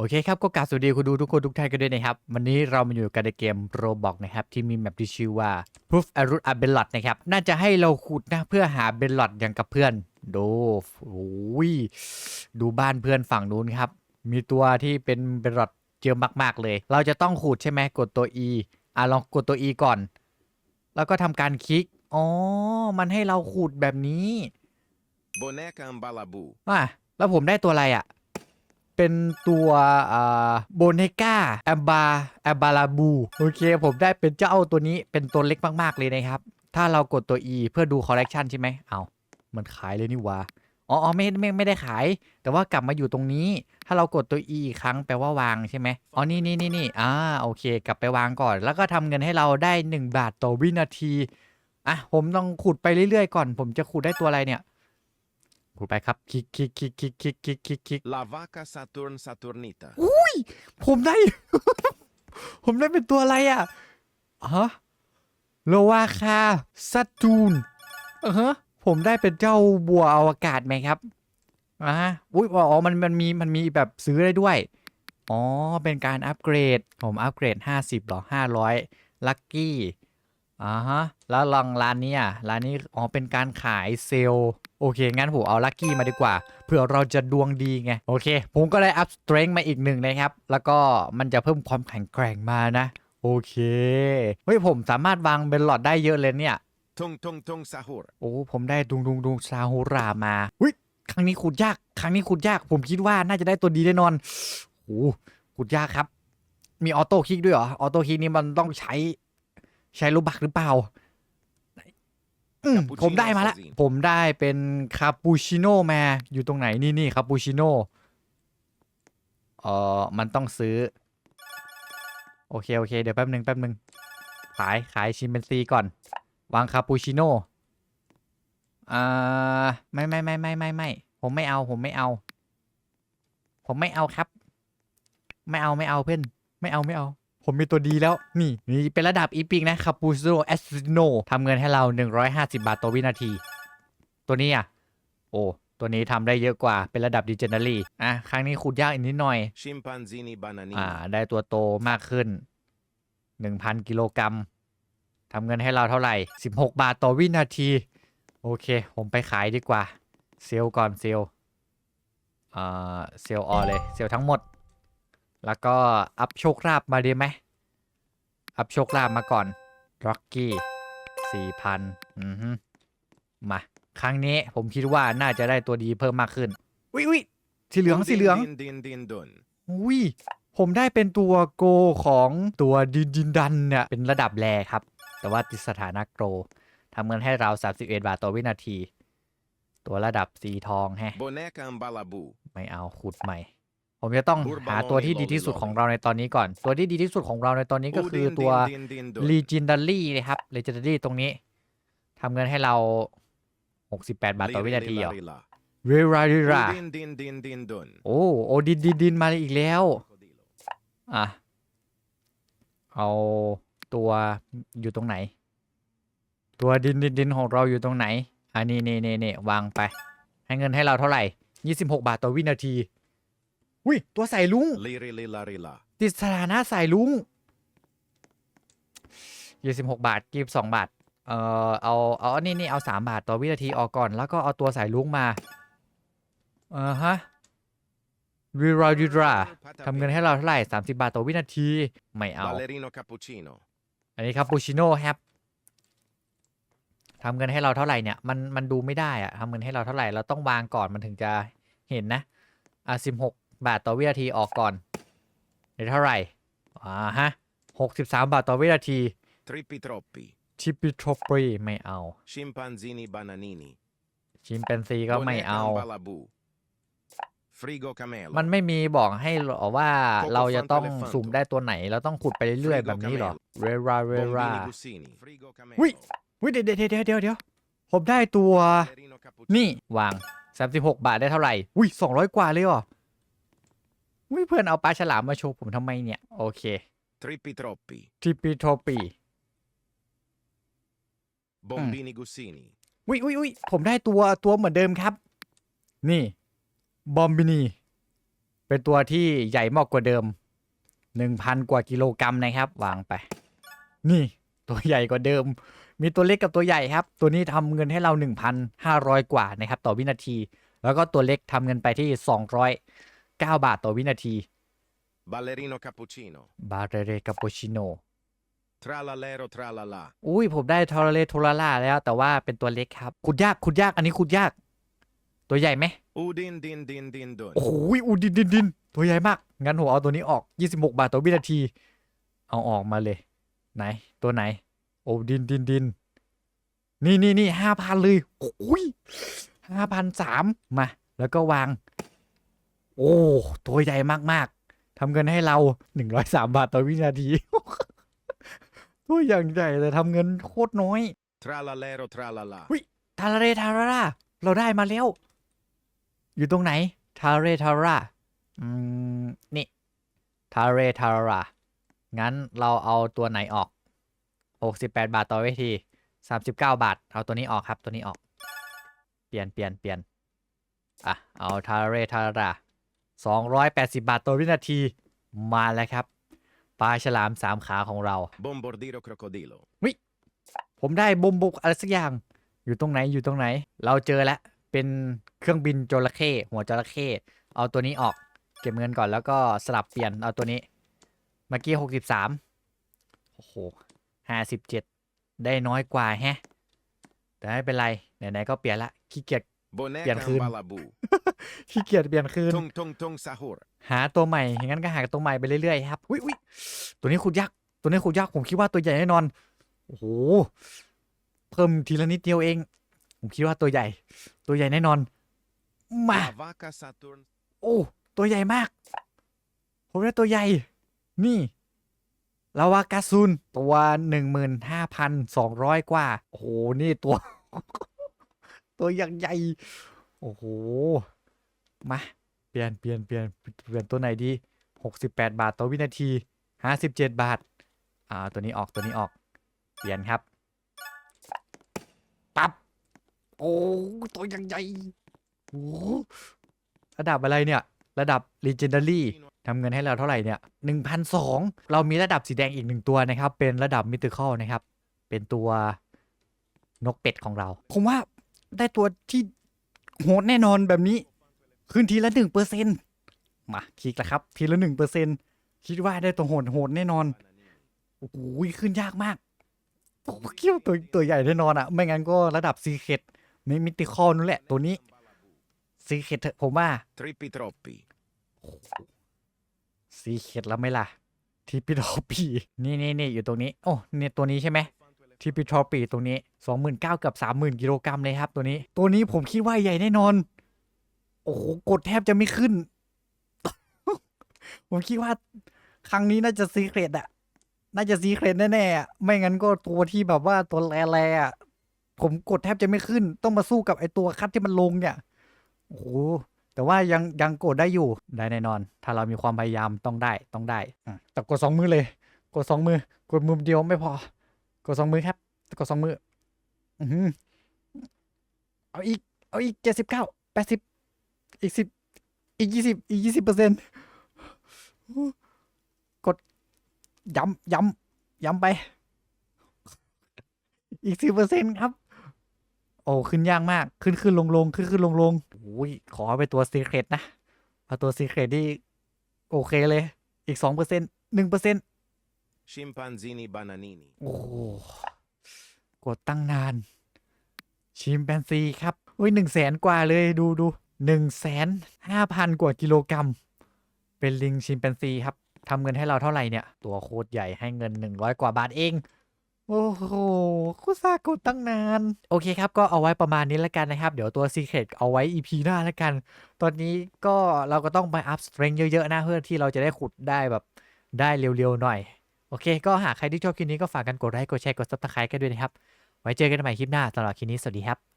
โอเคครับ ก็กราบสวัสดีคุณดูทุกคนทุกท่านกันด้วยนะครับ วันนี้เรามาอยู่กันในเกม Roblox นะครับ ที่มีแมปที่ชื่อว่า Proof a r u t a b e l o t นะครับ น่าจะให้เราขุดนะ เพื่อหาเบลลอดอย่างกับเพื่อน ดูโอ้ยดูบ้านเพื่อนฝั่งนู้นครับ มีตัวที่เป็นเบลลอดเยอะมาก ๆ เลย เราจะต้องขุดใช่ไหมกดตัว E อะลองกดตัว E ก่อน แล้วก็ทำการคลิกอ๋อมันให้เราขุดแบบนี้ Boneca Ambalabu. อะแล้วผมได้ตัวอะไรอะ เป็นตัวโบเนก้าแอมบาแอมบาลาบูโอเค ผมได้เป็นเจ้าตัวนี้เป็นตัวเล็กมาก ๆ เลยนะครับ ถ้าเรากดตัว E เพื่อดูคอลเลกชันใช่ไหมเอามันขายเลยนี่วะอ๋อไม่ไม่ไม่ได้ขาย แต่ว่ากลับมาอยู่ตรงนี้ ถ้าเรากดตัว E อีกครั้งแปลว่าวางใช่ไหมอ๋อนี่นี่นี่นี่อ่าโอเค กลับไปวางก่อน แล้วก็ทำเงินให้เราได้ 1 บาทต่อวินาทีอะผมต้องขุดไปเรื่อยๆก่อน ผมจะขุดได้ตัวอะไรเนี่ย ขุดไปครับคลิกคลิกคลิกคลิกคลิกคลิกคลิกคลิก La vaca Saturn Saturnita. ผมได้ ผมได้เป็นตัวอะไรอะฮะโลวาคาซัตจูนอือฮะผมได้เป็นเจ้าบัวอวกาศไหมครับอ่าฮะอุ้ยอ๋อมันมันมีมันมีแบบซื้อได้ด้วย อ๋อ เป็นการอัปเกรด ผมอัปเกรด 50หรอ 500 ลัคกี้อ่าฮะ แล้วลองร้านนี้อะร้านนี้อ๋อเป็นการขายเซลล์ โอเค งั้นผมเอาลัคกี้มาดีกว่า เผื่อเราจะดวงดีไง โอเค ผมก็ได้อัพสเตร n g มาอีกหนึ่งนะครับ แล้วก็มันจะเพิ่มความแข็งแกร่งมานะ โอเค เฮ้ย ผมสามารถวางเบนหลอดได้เยอะเลยเนี่ย Tung Tung Tung Sahur. โอ้ผมได้ดุงดุงดุงซาฮูรามาอุ้ยครั้งนี้ขุดยาก ครั้งนี้ขุดยาก ผมคิดว่าน่าจะได้ตัวดีแน่นอนโอ้ขุดยากครับ มีออโต้คลิกด้วยเหรอ ออโต้คลิกนี่มันต้องใช้ ใช้ลูกบักหรือเปล่า อืม Cappuccino ผมได้มาแล้ว Assassin ผมได้เป็นคาปูชิโน่มาอยู่ตรงไหนนี่นี่คาปูชิโน่เออมันต้องซื้อ โอเค โอเค เดี๋ยวแป๊บหนึ่งแป๊บหนึ่งขายขายชิมเปนซีก่อน วางคาปูชิโน่อ่าไม่ไม่ไม่ไม่ไม่ไม่ผมไม่เอาผมไม่เอา ผมไม่เอาครับ ไม่เอาไม่เอาเพื่อนไม่เอาไม่เอา ผมมีตัวดีแล้ว นี่นี่เป็นระดับอีพิกนะคาปูชิโน่แอสซิโนทำเงินให้เรา 150 บาทต่อวินาที ตัวนี้อะ โอ้ตัวนี้ทำได้เยอะกว่าเป็นระดับดิเจน a รี่อะ ครั้งนี้ขุดยากอีกนิดหน่อย Scimpanzini Bananini. อ่า ได้ตัวโตมากขึ้น 1,000 กิโลกรัมทำเงินให้เราเท่าไหร่ 16 บาทต่อวินาที โอเค ผมไปขายดีกว่า เซลล์ก่อนเซลล์อ่าเซลล์ออเลย เซลล์ทั้งหมด แล้วก็อัพโชคลาภมาดีไหม อัพโชคลาภมาก่อนร็อกกี้4,000อือฮึมา ครั้งนี้ผมคิดว่าน่าจะได้ตัวดีเพิ่มมากขึ้นวิวิสีเหลืองสีเหลือง Din Din Din Dun. อุ้ยผมได้เป็นตัวโกของตัวดินดินดันเนี่ยเป็นระดับแรครับ แต่ว่าติดสถานะโกทำเงินให้เรา 31 บาทต่อวินาที ตัวระดับสีทองแฮะ Boneca Ambalabu. ไม่เอาขุดใหม่ ผมจะต้อง Urban หาตัวที่ดีที่สุดของเราในตอนนี้ก่อน ตัวที่ดีที่สุดของเราในตอนนี้ก็คือ Udin ตัว Din Din Din Dun. Legendary นะครับ Legendary ตรงนี้ทำเงินให้เรา 68 บาทต่อวินาทีเหรอ Lila, Lila. เรราเรรา Udin Din Din Din Dun. โอ้โอดินดินดินมาอีกแล้ว อะ เอาตัวอยู่ตรงไหน ตัวดินดินดินของเราอยู่ตรงไหนอันนี้นี่นี่นี่วางไป ให้เงินให้เราเท่าไหร่ 26 บาทต่อวินาที อุ้ยตัวใส่ลุง Liri Lila Rila. ติดสถานะสายลุง26บาท22บาท เอ่อเอาเอาอันนี้นี่เอา3บาทต่อวินาทีออกก่อน แล้วก็เอาตัวสายลุงมาอ่าฮะรีรารีราทำเงินให้เราเท่าไหร่30บาทต่อวินาที ไม่เอา Ballerino Cappuccino. อันนี้ครับปูชิโน่ครับทำเงินให้เราเท่าไหร่เนี่ยมันมันดูไม่ได้อะทำเงินให้เราเท่าไหร่เราต้องวางก่อนมันถึงจะเห็นนะอะ16บาทต่อวินาทีออกก่อนได้เท่าไหร่อ่าฮะ63บาทต่อวินาที Trippi Troppi. ชิปปิโทรปรีไม่เอา Scimpanzini Bananini. ชิมเปนซีก็ไม่ Boneca เอา Ambalabu. Frigo Camelo. มันไม่มีบอกให้หรอว่า Coco เราจะต้อง Fanto Elefanto สุ่มได้ตัวไหน เราต้องขุดไปเรื่อยๆ Frigo แบบนี้เหรอ Camelo เรราเรรา Bombini Gussini. Frigo Camelo. อุ้ยอุ้ยเดี๋ยวเดี๋ยวเดี๋ยวเดี๋ยวเดี๋ยวผมได้ตัว Ballerino Cappuccino. นี่วาง 36 บาทได้เท่าไหร่ อุ้ย200 กว่าเลยเหรอ อุ้ยเพื่อนเอาปลาฉลามมาโชว์ผมทำไมเนี่ย โอเค Trippi Troppi. ทิปิโทรปี Bombini Gussini. อุ้ยอุ้ยอุ้ยผมได้ตัวตัวเหมือนเดิมครับ นี่ บอมบินี เป็นตัวที่ใหญ่มากกว่าเดิม1,000กว่ากิโลกรัมนะครับ วางไป นี่ ตัวใหญ่กว่าเดิม มีตัวเล็กกับตัวใหญ่ครับ ตัวนี้ทำเงินให้เรา 1,500 กว่านะครับ ต่อวินาที แล้วก็ตัวเล็กทำเงินไปที่ 209บาทต่อวินาที Ballerino cappuccino. บาเรเรกาโปชิโน Tralalero tralala. อุ้ยผมได้ทอร์เรโทราล่าแล้ว แต่ว่าเป็นตัวเล็กครับขุดยากขุดยากอันนี้ขุดยาก ตัวใหญ่ไหม Udin din din din dun. โอ้โหอูดินดินดินตัวใหญ่มาก งั้นผมเอาตัวนี้ออก 26 บาทต่อวินาที เอาออกมาเลย ไหน ตัวไหน โอ้ดินดินดินนี่นี่นี่ห้าพันเลยโอ้ยห้าพันสามมา แล้วก็วาง โอ้ ตัวใหญ่มากๆทำเงินให้เรา 103 บาทต่อวินาที ตัวอย่างใหญ่แต่ทำเงินโคตรน้อย Tralalero tralala. ทาราเรทาราราเราได้มาแล้ว อยู่ตรงไหน ทาเรทาราอืม นี่ ทาเรทารา งั้นเราเอาตัวไหนออก 68 บาทต่อเวที 39 บาท เอาตัวนี้ออกครับ ตัวนี้ออก เปลี่ยนเปลี่ยนเปลี่ยนอะ เอาทาเรทารา 280 บาทต่อวินาทีมาแล้วครับ ปลาฉลามสามขาของเรา Bombordiro crocodilo. ผมได้บมบุกอะไรสักอย่าง อยู่ตรงไหนอยู่ตรงไหน เราเจอแล้วเป็นเครื่องบินจระเข้หัวจระเข้เอาตัวนี้ออก เก็บเงินก่อนแล้วก็สลับเปลี่ยนเอาตัวนี้ เมื่อกี้หกสิบสามโอ้โหห้าสิบเจ็ดได้น้อยกว่าแฮะ แต่ไม่เป็นไร ไหนๆก็เปลี่ยนละขี้เกียจ Boneca Pian Khun. balabu. ขี้เกียจเปลี่ยนคืน Tung tung tung sahur. หาตัวใหม่อย่างนั้นก็หาตัวใหม่ไปเรื่อยๆครับอุ้ยอุ้ยตัวนี้ขุดยากตัวนี้ขุดยากผมคิดว่าตัวใหญ่แน่นอนโอ้โหเพิ่มทีละนิดเดียวเอง ผมคิดว่าตัวใหญ่ ตัวใหญ่แน่นอน มา La vaca Saturn. โอ้ตัวใหญ่มาก ผมได้ตัวใหญ่ นี่ลาวากาซูนตัวหนึ่งหมื่นห้าพันสองร้อยกว่า โอ้โห นี่ตัว ตัวอย่างใหญ่ โอ้โห มาเปลี่ยนเปลี่ยนเปลี่ยนเปลี่ยนตัวไหนดีหกสิบแปดบาทต่อวินาทีห้าสิบเจ็ดบาทอ่าตัวนี้ออกตัวนี้ออก เปลี่ยนครับปั๊บโอ้ตัวอย่างใหญ่โอ้ระดับอะไรเนี่ย ระดับ Legendary ทำเงินให้เราเท่าไหร่เนี่ยหนึ่งพันสองเรามีระดับสีแดงอีกหนึ่งตัวนะครับ เป็นระดับ Mythical นะครับ เป็นตัวนกเป็ดของเรา ผมว่าได้ตัวที่โหดแน่นอนแบบนี้ ขึ้นทีละหนึ่งเปอร์เซ็นมาคลิกแล้วครับ ทีละหนึ่งเปอร์เซ็นคิดว่าได้ตัวโหดโหดแน่นอน โอ้โหขึ้นยากมากโอ้โหเกี้ยวตัวตัวใหญ่แน่นอนอะไม่งั้นก็ระดับซีเคดในมิติคอลนั่นแหละตัวนี้ซีเคดผมว่า Trippi troppi. ซีเคดแล้วไหม่ล่ะทีพิทอปีนี่นี่นี่อยู่ตรงนี้ โอ้เนี่ยตัวนี้ใช่ไหมทีพิทอปีตรงนี้สองหมื่นเก้ากับสามหมื่นกิโลกรัมเลยครับตัวนี้ ตัวนี้ผมคิดว่าใหญ่แน่นอนโอ้โหกดแทบจะไม่ขึ้น ผมคิดว่า ครั้งนี้น่าจะซีเครตอะน่าจะซีเครตแน่ๆอะไม่งั้นก็ตัวที่แบบว่าตัวแร่ๆอะผมกดแทบจะไม่ขึ้น ต้องมาสู้กับไอตัวคัดที่มันลงเนี่ย โอ้โห แต่ว่ายังยังกดได้อยู่ ได้แน่นอน ถ้าเรามีความพยายามต้องได้ต้องได้อะแต่กดสองมือเลย กดสองมือ กดมือเดียวไม่พอ กดสองมือครับ กดสองมือ อือหือเอาอีก เอาอีกเจ็ดสิบเก้าแปดสิบ อีกสิบอีกยี่สิบอีกยี่สิบเปอร์เซ็นต์กดย้ำย้ำย้ำไป อีกสิบเปอร์เซ็นต์ครับ โอ้ขึ้นยากมาก ขึ้นขึ้นลงลงขึ้นขึ้นลงลงโอ้ยขอไปตัวซีเครตนะเอาตัวซีเครตที่โอเคเลย อีกสองเปอร์เซ็นต์หนึ่งเปอร์เซ็นต์ Scimpanzini bananini. โอ้โหกดตั้งนาน ชิมแปนซีครับ อุ้ยหนึ่งแสนกว่าเลยดูดู หนึ่งแสนห้าพันกว่ากิโลกรัม เป็นลิงชิมแปนซีครับทำเงินให้เราเท่าไหร่เนี่ย ตัวโคตรใหญ่ให้เงินหนึ่งร้อยกว่าบาทเอง โอ้โหคุซากดตั้งนาน โอเคครับ ก็เอาไว้ประมาณนี้แล้วกันนะครับ เดี๋ยวตัว Secret เอาไว้ EP หน้าแล้วกัน ตอนนี้ก็เราก็ต้องไปอัพสเตร n งเยอะๆนะเพื่อที่เราจะได้ขุดได้แบบได้เร็วๆหน่อย โอเค ก็หากใครที่ชอบคลิปนี้ก็ฝากกันกดไลค์กดแชร์กด subscribe กันด้วยนะครับ ไว้เจอกันใหม่คลิปหน้าสำหรับคลิปนี้สวัสดีครับ